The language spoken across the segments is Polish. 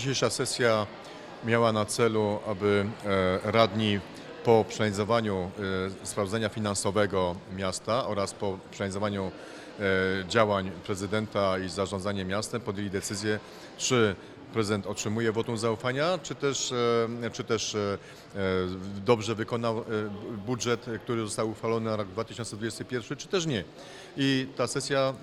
Dzisiejsza sesja miała na celu, aby e, radni po przeanalizowaniu e, sprawdzenia finansowego miasta oraz po przeanalizowaniu e, działań prezydenta i zarządzania miastem podjęli decyzję, czy prezydent otrzymuje wotum zaufania, czy też, czy też dobrze wykonał budżet, który został uchwalony na rok 2021, czy też nie. I ta sesja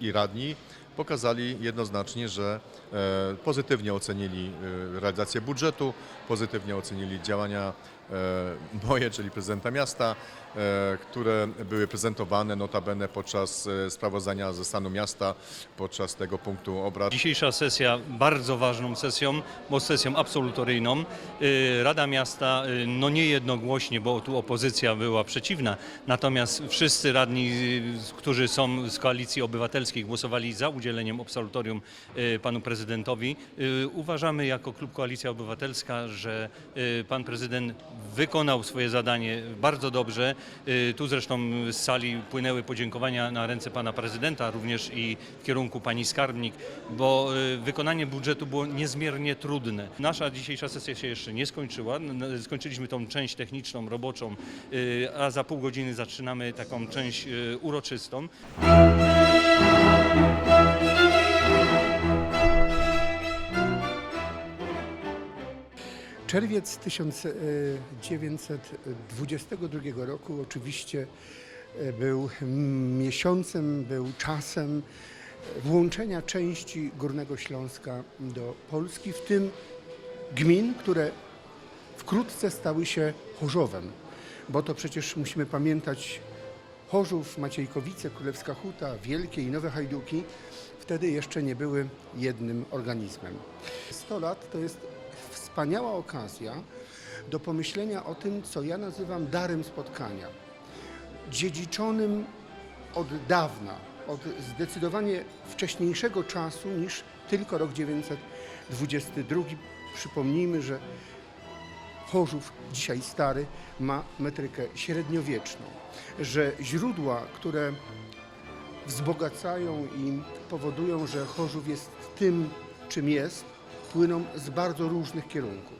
i radni pokazali jednoznacznie, że e, pozytywnie ocenili e, realizację budżetu, pozytywnie ocenili działania e, moje, czyli prezydenta miasta, które były prezentowane notabene podczas sprawozdania ze stanu miasta, podczas tego punktu obrad. Dzisiejsza sesja bardzo ważną sesją, bo sesją absolutoryjną. Rada Miasta, no nie jednogłośnie, bo tu opozycja była przeciwna, natomiast wszyscy radni, którzy są z Koalicji Obywatelskiej głosowali za udzieleniem absolutorium y, panu prezydentowi. Y, Uważamy jako klub Koalicja Obywatelska, że y, pan prezydent wykonał swoje zadanie bardzo dobrze. Tu zresztą z sali płynęły podziękowania na ręce pana prezydenta, również i w kierunku pani skarbnik, bo wykonanie budżetu było niezmiernie trudne. Nasza dzisiejsza sesja się jeszcze nie skończyła. Skończyliśmy tą część techniczną, roboczą, a za pół godziny zaczynamy taką część uroczystą. Czerwiec 1922 roku. Oczywiście e, był miesiącem, był czasem włączenia części Górnego Śląska do Polski, w tym gmin, które wkrótce stały się Chorzowem, bo to przecież musimy pamiętać Chorzów, Maciejkowice, Królewska Huta, Wielkie i Nowe Hajduki wtedy jeszcze nie były jednym organizmem. 100 lat to jest wspaniała okazja do pomyślenia o tym, co ja nazywam darem spotkania. Dziedziczonym od dawna, od zdecydowanie wcześniejszego czasu niż tylko rok 922. Przypomnijmy, że Chorzów, dzisiaj stary, ma metrykę średniowieczną, że źródła, które wzbogacają i powodują, że Chorzów jest tym, czym jest, płyną z bardzo różnych kierunków.